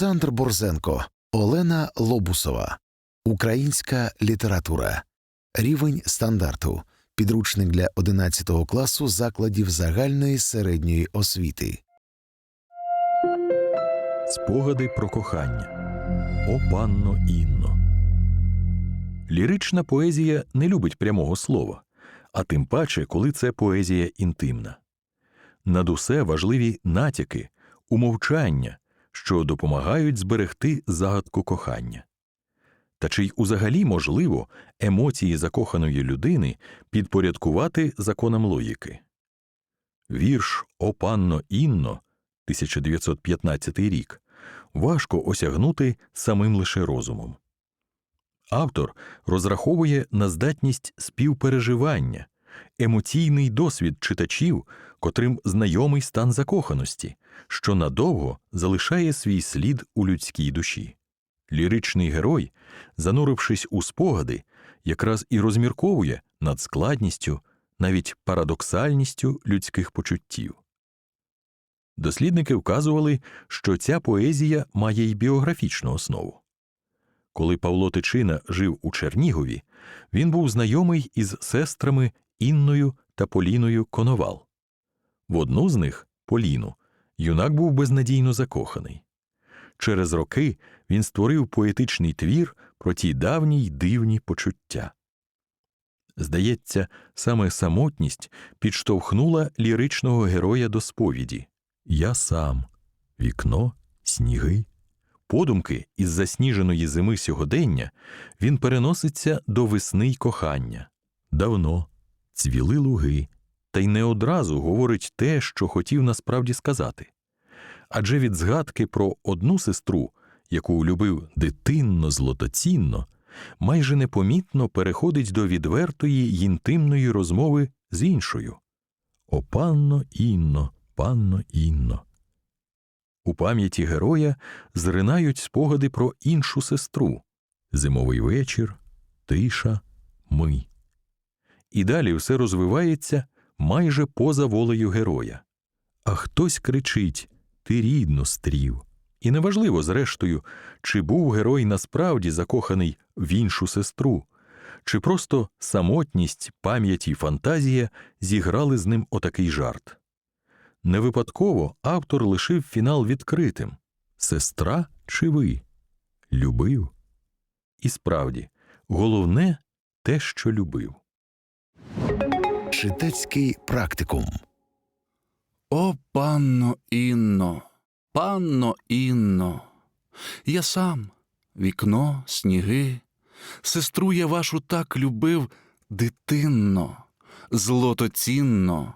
Олександр Борзенко, Олена Лобусова. Українська література. Рівень стандарту. Підручник для 11 класу закладів загальної середньої освіти. Спогади про кохання. О панно Інно. Лірична поезія не любить прямого слова, а тим паче, коли це поезія інтимна. Над усе важливі натяки, умовчання, що допомагають зберегти загадку кохання. Та чи й узагалі можливо емоції закоханої людини підпорядкувати законам логіки? Вірш О панно Інно 1915 рік важко осягнути самим лише розумом. Автор розраховує на здатність співпереживання, емоційний досвід читачів, котрим знайомий стан закоханості, що надовго залишає свій слід у людській душі. Ліричний герой, занурившись у спогади, якраз і розмірковує над складністю, навіть парадоксальністю людських почуттів. Дослідники вказували, що ця поезія має й біографічну основу. Коли Павло Тичина жив у Чернігові, він був знайомий із сестрами Інною та Поліною Коновал. В одну з них, Поліну, юнак був безнадійно закоханий. Через роки він створив поетичний твір про ті давні й дивні почуття. Здається, саме самотність підштовхнула ліричного героя до сповіді Я сам, вікно, сніги. Подумки із засніженої зими сьогодення він переноситься до весни й кохання. Давно цвіли луги, та й не одразу говорить те, що хотів насправді сказати. Адже від згадки про одну сестру, яку любив дитинно злотоцінно, майже непомітно переходить до відвертої й інтимної розмови з іншою. О, панно Інно, панно Інно. У пам'яті героя зринають спогади про іншу сестру зимовий вечір, тиша, ми. І далі все розвивається майже поза волею героя. А хтось кричить Ти рідно стрів. І неважливо, зрештою, чи був герой насправді закоханий в іншу сестру, чи просто самотність, пам'ять і фантазія зіграли з ним отакий жарт. Не випадково автор лишив фінал відкритим сестра чи ви? Любив? І справді, головне те, що любив. Читацький практикум. О, панно Інно, панно Інно, я сам, вікно, сніги, сестру я вашу так любив дитинно, злотоцінно.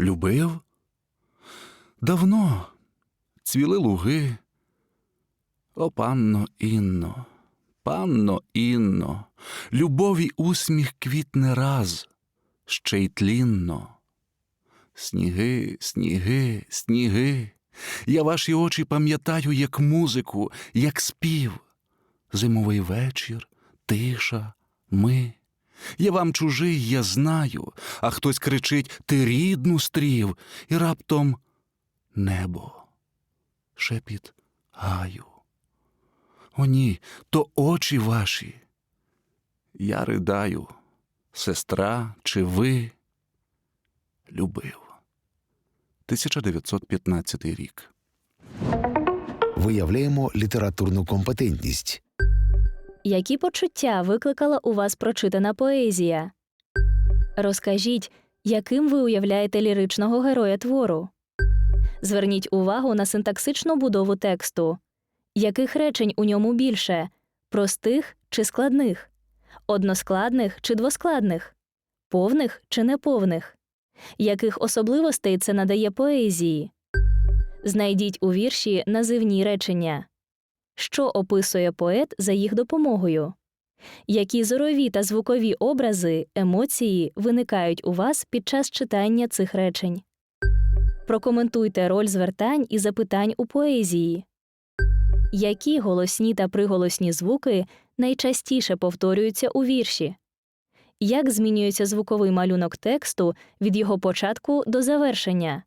Любив? Давно цвіли луги. О, панно Інно, панно Інно, любові усміх квітне раз, ще й тлінно. Сніги, сніги, сніги. Я ваші очі пам'ятаю, як музику, як спів. Зимовий вечір, тиша, ми. Я вам чужий, я знаю, а хтось кричить Ти рідну стрів, і раптом небо, шепіт гаю. О, ні, то очі ваші. Я ридаю, сестра чи ви любив. 1915 рік. Виявляємо літературну компетентність. Які почуття викликала у вас прочитана поезія? Розкажіть, яким ви уявляєте ліричного героя твору? Зверніть увагу на синтаксичну будову тексту. Яких речень у ньому більше простих чи складних, односкладних чи двоскладних, повних чи неповних? Яких особливостей це надає поезії? Знайдіть у вірші називні речення. Що описує поет за їх допомогою? Які зорові та звукові образи, емоції виникають у вас під час читання цих речень? Прокоментуйте роль звертань і запитань у поезії. Які голосні та приголосні звуки найчастіше повторюються у вірші? Як змінюється звуковий малюнок тексту від його початку до завершення?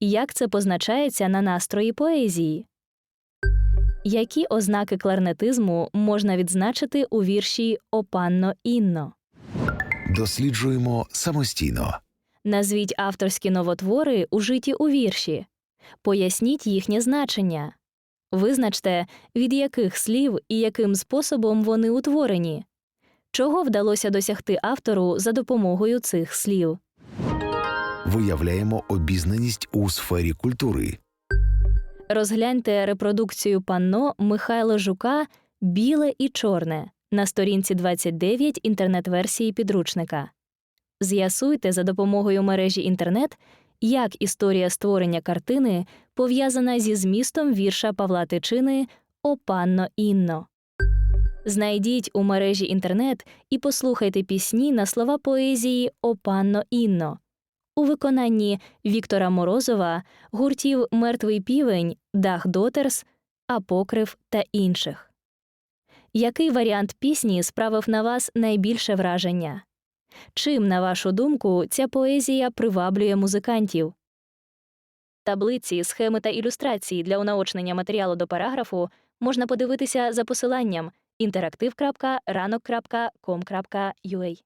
Як це позначається на настрої поезії? Які ознаки кларнетизму можна відзначити у вірші «О панно Інно»? Досліджуємо самостійно. Назвіть авторські новотвори, ужиті у вірші. Поясніть їхнє значення. Визначте, від яких слів і яким способом вони утворені. Чого вдалося досягти автору за допомогою цих слів? Виявляємо обізнаність у сфері культури. Розгляньте репродукцію панно Михайла Жука Біле і чорне на сторінці 29 інтернет-версії підручника. З'ясуйте за допомогою мережі інтернет, як історія створення картини пов'язана зі змістом вірша Павла Тичини О панно Інно. Знайдіть у мережі інтернет і послухайте пісні на слова поезії О панно Інно у виконанні Віктора Морозова, гуртів Мертвий півень, Дах Дотерс, Апокрив та інших. Який варіант пісні справив на вас найбільше враження? Чим, на вашу думку, ця поезія приваблює музикантів? Таблиці, схеми та ілюстрації для унаочнення матеріалу до параграфу можна подивитися за посиланням interaktiv.ranok.com.ua